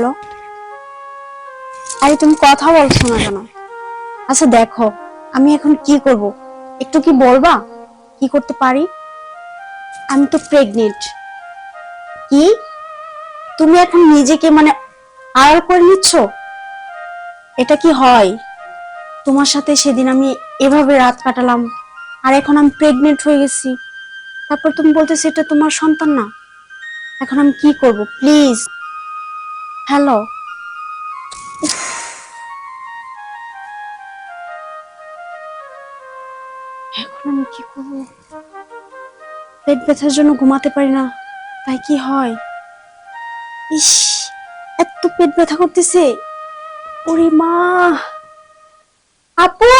Hello আরে তুমি কথা বলছো না কেন? আচ্ছা দেখো, আমি এখন কি করব? একটু কি বলবা? কি করতে পারি? আমি তো প্রেগনেন্ট কি? তুমি এখন নিজেকে মানে আড়াল করে নিচ্ছ? এটা কি হয়? তোমার সাথে সেদিন আমি এভাবে রাত কাটালাম, আর এখন আমি প্রেগনেন্ট হয়ে গেছি। তারপর তুমি বলতেছো এটা তোমার সন্তান না। এখন আমি কি করব? Please hello. এখন আমি কি করব? পেট ব্যথার জন্য ঘুমাতে পারি না তাই কি হয়? ইস এত পেট ব্যথা করতেছে। ওরে মা। আপু!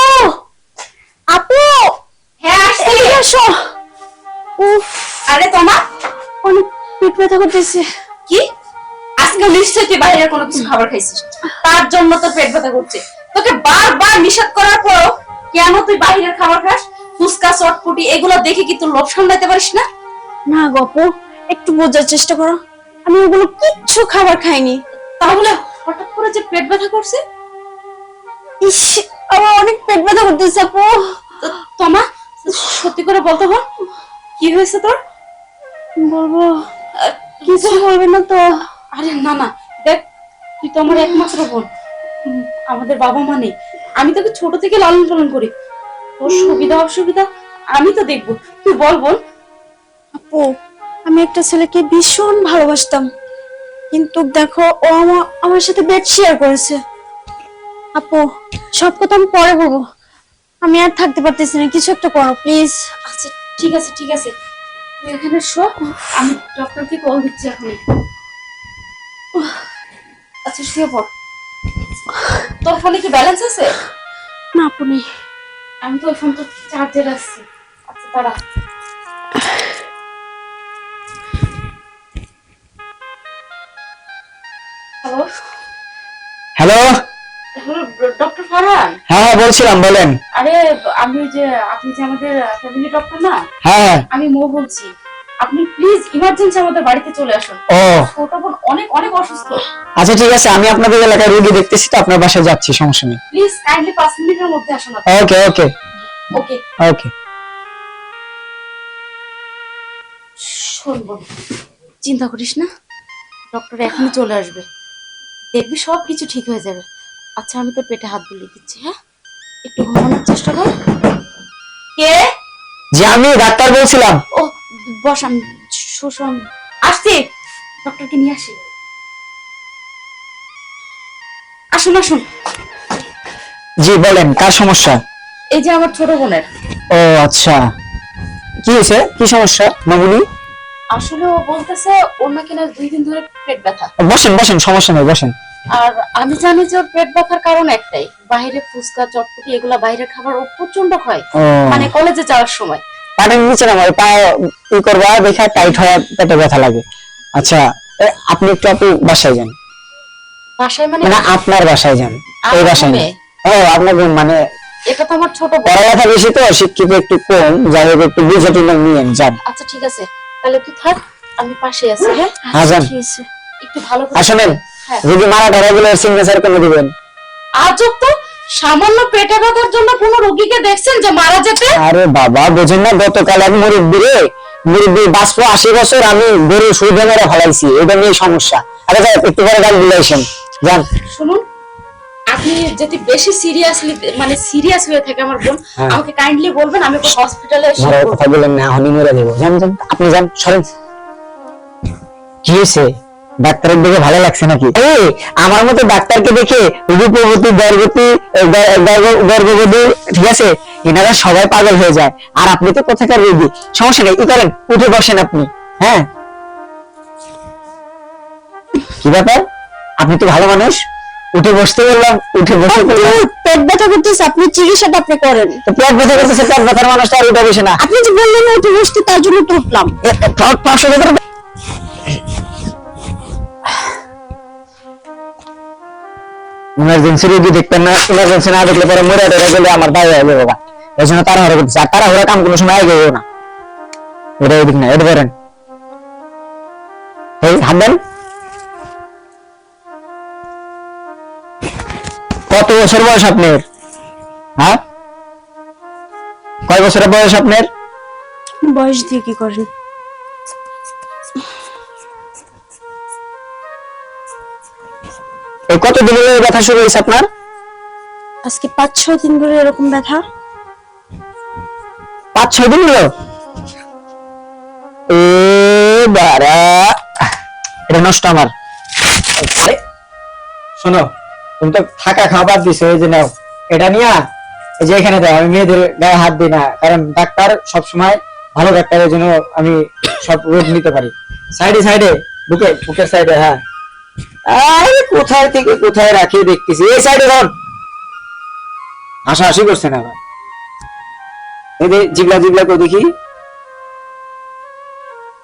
আপু! হ্যাঁ আসো। উফ। আরে তোমা? অনেক পেট ব্যথা করতেছে। তুই বাইরে কোনো কিছু খাবার খাইছিস? তার জন্য তো পেট ব্যথা করছে। তোকে বারবার নিষেধ করার পরও কেন তুই বাইরের খাবার খাস? ফুচকা চটপুটি এগুলো দেখে কি তোর লোভ সামলাতে পারিস না? না গপু একটু বোঝার চেষ্টা করো। আমি ওগুলো কিচ্ছু খাবার খাইনি। তাহলে হঠাৎ করে যে পেট ব্যথা করছে? ইস আমার অনেক পেট ব্যথা করতেছে আপু। তোমা সত্যি করে বলতে বল কি হয়েছে তোর? বলব কিছু বলবে না তো। আরে না না দেখ তুই তো আমার একমাত্র বোন। আমাদের বাবা মা নেই। আমি তোকে ছোট থেকে লালন পালন করি। তোর সুবিধা অসুবিধা আমি তো দেখব। তুই বল বল। আপু আমি একটা ছেলেকে ভীষণ ভালোবাসতাম। কিন্তু দেখো ও আমার আমার সাথে বেড শেয়ার করেছে। আপু সব কথা আমি পরে বলব। আমি আর থাকতে পারতেছি না কিছু একটা করো প্লিজ। আচ্ছা ঠিক আছে ঠিক আছে। এখানে শো আমি ডক্টরকে কল দিচ্ছি এখন। আচ্ছা শুয়ে পড়। তোর ফোনে কি ব্যালেন্স আছে? না আপু নেই আমি তো ওই ফোন তো চার্জে রাখছি আচ্ছা দাঁড়া। Hello hello hello doctor Farhan হ্যাঁ হ্যাঁ বলছিলাম বলেন। আরে আমি যে আপনি যে আমাদের ফ্যামিলি ডক্টর না? হ্যাঁ হ্যাঁ। আমি মো বলছি। আপনি প্লিজ ইমার্জেন্সি আমাদের বাড়িতে চলে আসুন। ও। ছোট বোন অনেক অনেক অসুস্থ। আচ্ছা ঠিক আছে আমি আপনাদের এলাকায় রোগী দেখতেছি তো আপনার বাসায় যাচ্ছি সমস্যা নেই। প্লিজ কাইন্ডলি পাঁচ মিনিটের মধ্যে আসুন ওকে ওকে ওকে ওকে শোন বোন চিন্তা করিস না ডক্টর এখনই চলে আসবে। দেখবি সব কিছু ঠিক হয়ে যাবে। আচ্ছা আমি তোর পেটে হাত বুলিয়ে দিচ্ছি হ্যাঁ? একটু ঘুমানোর চেষ্টা কর। কে? যে আমি ডাক্তার বলছিলাম। বস আমি শোষণ। আসছি ডক্টরকে নিয়ে আসি। আসুন আসুন। জি বলেন কার সমস্যা? এই যে আমার ছোট বোনের। ও আচ্ছা। কি হয়েছে? কি সমস্যা মামুনি? আসলে ও বলতেছে ওর নাকি না দুই দিন ধরে পেট ব্যথা। বসেন বসেন সমস্যা নেই বসেন। আর আমি জানি যে ওর পেট ব্যথার কারণ একটাই বাইরে ফুচকা চটপটি এগুলা বাইরের খাবার ও প্রচণ্ড খায়। মানে কলেজে যাওয়ার সময়। পাটের নিচে না পা ই করবা দেখে টাইট হয়ে পেটে ব্যথা লাগে। আচ্ছা আপনি একটু আপনি বাসায় যান। বাসায় মানে? মানে আপনার বাসায় যান। এই বাসায় না ও আপনার মানে এটা তো আমার ছোট পড়ালেখা বেশি তো শিক্ষিত একটু কম। যাই হোক একটু বুঝে টুঝে নিয়েন যান আচ্ছা ঠিক আছে। তাহলে তুই থাক আমি পাশে আছি হ্যাঁ? হ্যাঁ, যান। একটু ভালো করে শোনেন হ্যাঁ। যদি মারা ধরা গেলে সিগনেচার করে দিবেন। আজব তো! সামান্য পেটে ব্যথার জন্য কোনো রোগীকে দেখছেন যে মারা যেতে? আরে বাবা বোঝেন না গতকাল এক মুরব্বী রে মুরব্বী বাঁচবো আশি বছর আমি গরু সুই মেরে ফেলাইছি এটা নিয়ে সমস্যা। আরে যাই একটু করে গান বুলাইছেন যান। শুনুন আপনি যদি বেশি সিরিয়াসলি মানে সিরিয়াস হয়ে থাকে আমার বোন হ্যাঁ। আমাকে কাইন্ডলি বলবেন আমি হসপিটালে কথা বলেন না হনি মরে দেবো যান যান আপনি যান সরেন। কি হয়েছে? ডাক্তারের দিকে ভালো লাগছে নাকি? এই আমার মতো ডাক্তারকে দেখে রূপবতী গর্ভবতী গর্ভবতী ঠিক আছে? এনারা সবাই পাগল হয়ে যায়। আর আপনি তো কোথাকার রোগী? সমস্যা নেই কি করেন উঠে বসেন আপনি। হ্যাঁ? কি ব্যাপার? আপনি তো ভালো মানুষ। উঠে বসতে বললাম উঠে বসে বললাম। পেট ব্যথা করতেছে আপনি চিকিৎসাটা আপনি করেন। তো পেট ব্যথা করতেছে পেট ব্যথার মানুষটা আর উঠে বসে না। আপনি যে বললেন উঠে বসতে তার জন্য তো উঠলাম। ইমার্জেন্সি রোগী দেখতেন না ইমার্জেন্সি না দেখলে পরে মরে টেরে গেলে আমার দায় হয়ে যাবে এই জন্য তাড়াহুড়া করতেছে, আর তাড়াহুড়া কাম কোনো সময় আগে না। এটা ওইদিক না, এটা ধরেন। এই হাঁটবেন কত বছর বয়স আপনার? হ্যাঁ? কয় বছরের বয়স আপনার? বয়স দিয়ে কি করেন? কত দিন হলো এই ব্যথা শুরু হয়েছে আপনার? আজকে পাঁচ ছয় দিন ধরে এরকম ব্যথা। পাঁচ ছয় দিন হলো? এ বারা এটা নষ্ট আমার। শোনো তুমি তো থাকা বাদ দিছো এই যে নাও। এটা নিয়া এই যে এখানে দাও আমি মেয়েদের গায়ে হাত দিই না কারণ ডাক্তার সবসময় ভালো ডাক্তারের জন্য আমি সব রোগ নিতে পারি। সাইডে সাইডে বুকে বুকের সাইডে হ্যাঁ। আরে কোথায় থেকে কোথায় রাখি দেখতেছি? এই সাইডে ধর। হাসাহাসি করছে না আবার। এই যে জিগলা জিগলা করে দেখি।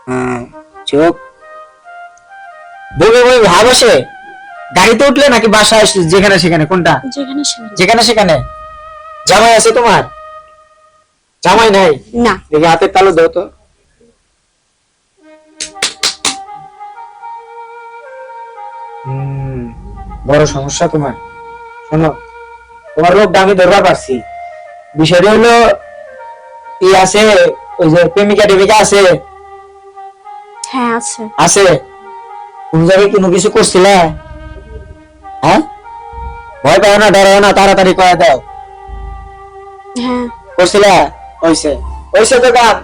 হ্যাঁ চোখ। বমি বমি ভাব আসে। গাড়িতে উঠলে নাকি বাসায় আসলে যেখানে সেখানে? কোনটা? যেখানে সেখানে। যেখানে সেখানে? জামাই আছে তোমার? জামাই নাই? না। দেখি হাতের তালু দাও তো। বড় সমস্যা তোমার। শোনো তোমার রোগটা আমি ধরবার পারছি। বিষয়টা হলো ই আছে ওই যে প্রেমিকা টেমিকা আছে? হ্যাঁ আছে। আছে? কোন জায়গায় কোনো কিছু করছিলে? হ্যাঁ? ভয় পাও না ডরাও না তাড়াতাড়ি করে দাও। হ্যাঁ। করছিলে? হয়েছে হয়েছে তো কাম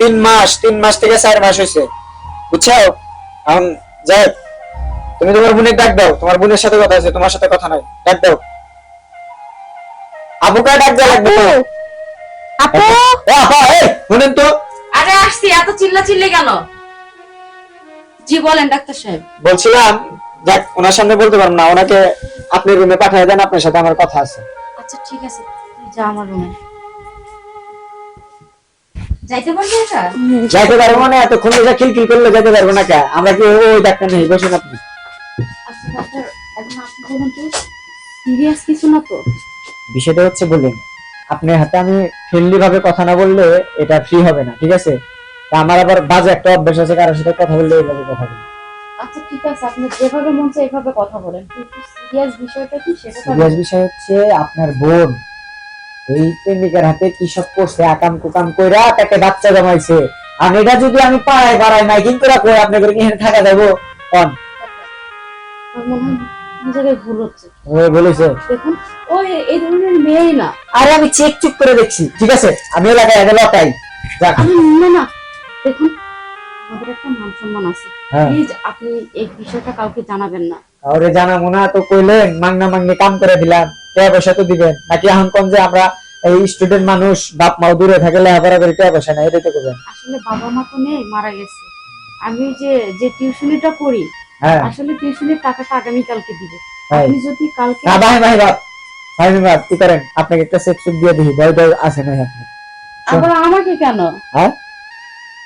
তিন মাস তিন মাস থেকে চার মাস হয়েছে বুঝছ? এখন যাই। তুমি তোমার বোনের ডাক দাও তোমার বোনের সাথে কথা আছে তোমার সাথে কথা নাই। ডাক দাও। আপুকে ডাক দেওয়া লাগবে? আপু! এ আপা, এই, শুনেন তো। আরে আসছি এত চিল্লা চিল্লি কেন? জি বলেন ডাক্তার সাহেব। বলছিলাম দেখ ওনার সামনে বলতে পারব না ওনাকে আপনি রুমে পাঠিয়ে দেন আপনার সাথে আমার কথা আছে। আচ্ছা ঠিক আছে তুই যা আমার রুমে যাইতে পারবি হুম, যাইতে পারব না এতক্ষণ যা খিলখিল করলে যেতে পারব না কে? আমরা কি ওই ডাক্তার নেই আচ্ছা ডাক্তার তো সিরিয়াস কিছু না তো? বিষয়টা হচ্ছে বললেন আপনার হাতে আমি ফ্রেন্ডলি ভাবে কথা না বললে এটা ফ্রি হবে না ঠিক আছে? তা আমার আবার বাজে একটা অভ্যাস আছে কারোর সাথে কথা বললে এইভাবে কথা বলি আচ্ছা ঠিক আছে আপনি যেভাবে মন চায় এভাবে কথা বলেন কিন্তু সিরিয়াস বিষয়টা কি সেটা সিরিয়াস বিষয় হচ্ছে আপনার বোন এই প্রেমিকার হাতে কি সব করছে আকাম কুকাম কইরা একটা বাচ্চা জমাইছে। আর এটা যদি আমি পাড়ায় পাড়ায় মাইকিং করে কই আপনি করে কি থাকা যাব কন? মনে হয় জায়গায় ভুল হচ্ছে। ও বলেছে। দেখুন ও এই ধরনের মেয়েই না। আরে আমি চেক চুক করে দেখছি ঠিক আছে? আমি এলাকায় আগে লটাই আরে না না। দেখুন আমাদের একটা মান সম্মান আছে। হ্যাঁ। প্লিজ আপনি এই বিষয়টা কাউকে জানাবেন না। কাউরে জানাব না তো কইলেন মাংনা মাংনি কাম করে দিলাম। টাকা পয়সা তো দিবেন। নাকি এখন কম যে আমরা এই স্টুডেন্ট মানুষ বাপ মাও দূরে থাকে লেখাপড়া করে টাকা পয়সা নাই এটাই তো করবেন আসলে বাবা মা তো নেই মারা গেছে। আমি যে যে টিউশনিটা করি হ্যাঁ আসলে টিউশনের টাকাটা আগামী কালকে দিবে আপনি যদি কালকে ভাই ভাই বাপ ভাই বাপ কি করেন? আপনাকে একটা চেক চুক দিয়ে দিই ভয় আছে নাই আপনি আবার আমাকে কেন? হ্যাঁ?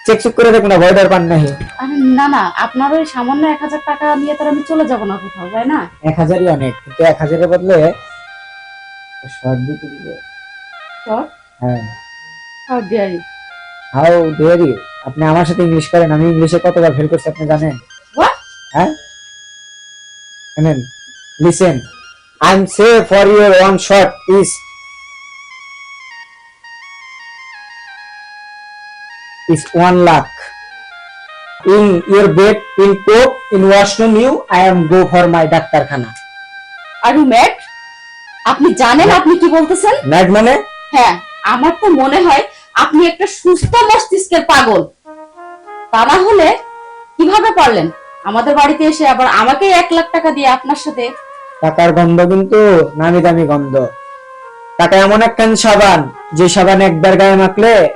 চেক চুক করে দেখুন না ভয় ডর পান নাই আরে না না আপনার ওই সামান্য এক হাজার টাকা নিয়ে তো আমি চলে যাব না কোথাও তাই না? এক হাজারই অনেক কিন্তু বদলে শর্ট দিতে দিবে। শর্ট? হ্যাঁ। How dear you how dare you আপনি আমার সাথে ইংলিশ করেন আমি ইংলিশে কতবার ফেল করছি আপনি জানেন? হ্যাঁ? Listen I am say for your one shot is is one lakh. In your bed, in coke, in washroom, you, I am go for my ডাক্তারখানা আর ইউ ম্যাড আপনি জানেন আপনি কি বলতেছেন? ম্যাড মানে? হ্যাঁ আমার তো মনে হয় আপনি একটা সুস্থ মস্তিষ্কের পাগল। তা না হলে কীভাবে পারলেন? আমাদের বাড়িতে এসে আবার আমাকে এক লাখ টাকা দিয়ে আপনার সাথে টাকার গন্ধ কিন্তু নামি দামি গন্ধ। টাকা এমন একখান সাবান যে সাবান একবার গায়ে মাখলে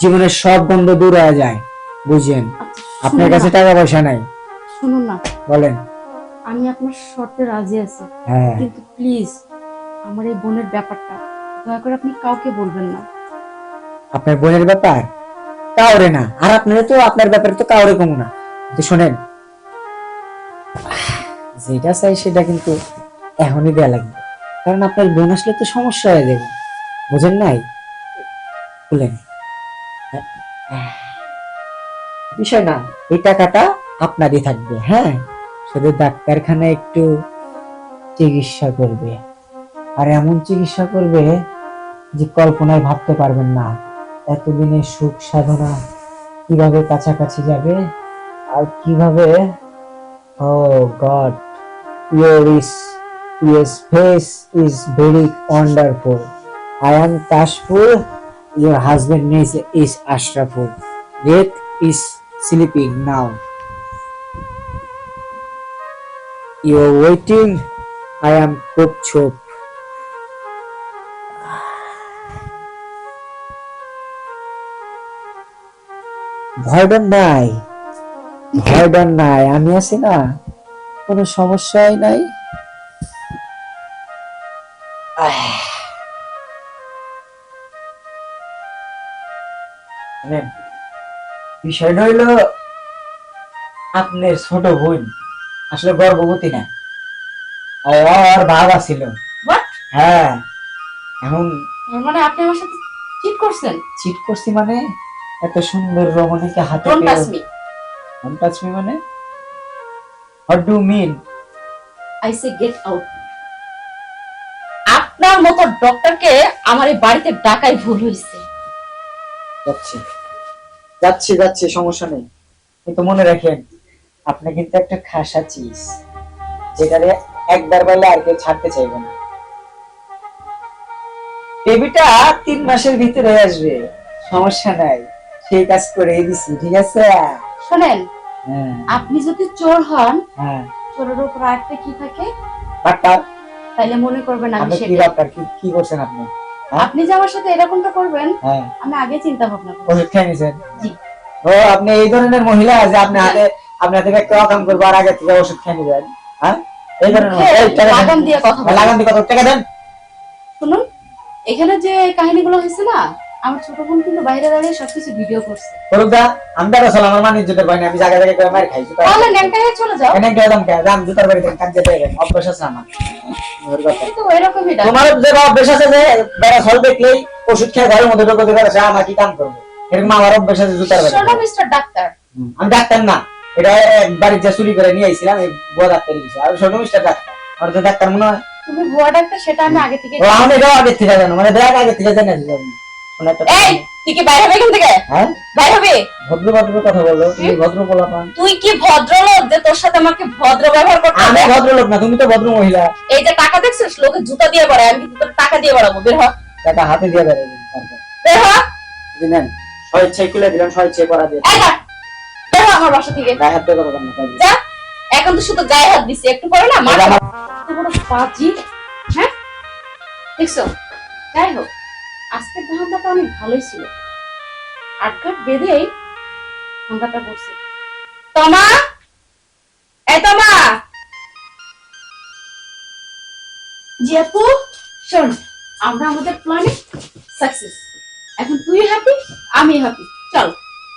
জীবনের সব গন্ধ দূর হয়ে যায়। বুঝেন আচ্ছা, আপনার কাছে টাকা পয়সা নাই। শুনুন না। বলেন। আমি আপনার শর্তে রাজি আছি। হ্যাঁ। কিন্তু প্লিজ আমার এই বোনের ব্যাপারটা দয়া করে আপনি কাউকে বলবেন না। আপনার বোনের ব্যাপার? কাউরে না। আর আপনার তো আপনার ব্যাপারে তো কাউরে কমু না। শোনেন যেটা চাই সেটা কিন্তু এখনই দেয়া লাগবে। কারণ আপনার বোন আসলে তো সমস্যা হয়ে যাবে। বুঝেন নাই? বলেন। বিষয় না, এই টাকাটা আপনারই থাকবে হ্যাঁ? শুধু ডাক্তারখানায় একটু চিকিৎসা করবে। আর এমন চিকিৎসা করবে যে কল্পনায় ভাবতে পারবেন না, এতদিনে সুখ সাধনা কীভাবে কাছাকাছি যাবে আর কীভাবে ও god your is yes face is very wonderful I am Kashful your husband নেস is Ashraful রেত is sleeping now You are waiting. I am Chop. ভয় ডর নাই ভয় ডর নাই আমি আছি না? কোনো সমস্যাই নাই। বিষয়টা হইল আপনার ছোট বোন আসলে গর্ভবতী না। আর বাবা ছিল। হ্যাঁ এখন মানে আপনি আমার সাথে চিট করছেন? চিট করছি মানে এত সুন্দর রমণীকে হাতে don't touch me don't touch me মানে? What do mean I say get out আপনার মতো ডক্টরকে আমার এই বাড়িতে ডাকাই ভুল হয়েছে। যাচ্ছি। যাচ্ছি যাচ্ছি সমস্যা নেই। কিন্তু মনে রাখেন আপনি কিন্তু একটা খাসা চিজ যেটারে একবার বলে আর কেউ ছাড়তে চাইবে না। বেবিটা তিন মাসের ভিতরে আসবে সমস্যা নাই। সেই কাজ করে দিছি ঠিক আছে? শোনেন আপনি যদি চোর হন হ্যাঁ। চোরের উপর আরেকটা কি থাকে? তাইলে মনে করবেন আমি আপনি কি সেটা কি করছেন আপনি? আপনি যে আমার সাথে এরকমটা করবেন হ্যাঁ। আমি আগে চিন্তা ভাবনা নিছেন? জি। ও আপনি এই ধরনের মহিলা যে আপনি হাতে আপনি হাতে একটা অকাম করব আর আগে থেকে ওষুধ খেয়ে নিবেন হ্যাঁ? এই ধরনের। লাগাম দিয়ে কথা হ্যাঁ, লাগাম দিয়ে কত টাকা দেন। শুনুন এখানে যে কাহিনীগুলো হয়েছে না আমার ছোট বোন কিন্তু বাইরে দাঁড়িয়ে সবকিছু ভিডিও করছে। করুক দা আমি বেড়া চল আমার মান ইজ্জতের পাইনি আমি জায়গা জায়গায় করে মার খাই জুতা তাহলে ন্যাংটা হয়ে চলে যাও। এনে গেলাম কে? দাম জুতার বাড়িতে কাজ যেতে হবে। অভ্যাস আছে আমার। ওর কথা। কিন্তু এরকমই তোমার যে অভ্যাস আছে যে বেড়া ছল দেখলেই ওষুধ খেয়ে ঘরের মধ্যে ঢোকে দেবে সে আমার কি কাম করব? এরকম আমার অভ্যাস আছে জুতার বাড়িতে। শোনো মিস্টার ডাক্তার আমি ডাক্তার না। এটা বাড়ির যে চুরি করে নিয়ে আইছিলাম এই বুয়া ডাক্তার কিছু আর ছোট মিস্টার ডাক্তার আর তো ডাক্তার মনে হয় তুমি ভুয়া ডাক্তার সেটা আমি আগে থেকে ও আমি এটাও আগে থেকে জানো মানে ব্যাগ আগে থেকে জানি কথা। এই তুই কি বাইরে হবে এখান থেকে? হ্যাঁ? বাইরে হবে? ভদ্র ভদ্র কথা বলো তুমি ভদ্র বলা পান তুই কি ভদ্রলোক যে তোর সাথে আমাকে ভদ্র ব্যবহার করতে আমি ভদ্রলোক না তুমি তো ভদ্র মহিলা। এই যে টাকা দেখছিস? লোকে জুতা দিয়ে বেড়ায় আমি তোর টাকা দিয়ে বেড়াবো বের হ। টাকা হাতে দিয়ে বেড়াবেন বের হ। দিলেন স্বেচ্ছায় খুলে দিলাম স্বেচ্ছায় করা দিয়ে। এই বের হ আমার বাসা থেকে। গায়ে হাত দিয়ে কথা বলে। যা এখন তো শুধু গায়ে হাত দিছি একটু পরে না মাথা বড় হ্যাঁ? দেখছ? যাই হোক। আজকের ধান্দাটা অনেক ভালোই ছিল। আটঘাট বেঁধেই ধান্দাটা করছে। তমা! তমা! শোন, আমরা আমাদের প্ল্যানে সাকসেস এখন তুই হ্যাপি আমি হ্যাপি চল,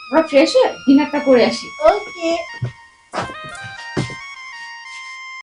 আমরা ফ্রেশ হয়ে ডিনারটা করে আসি। ওকে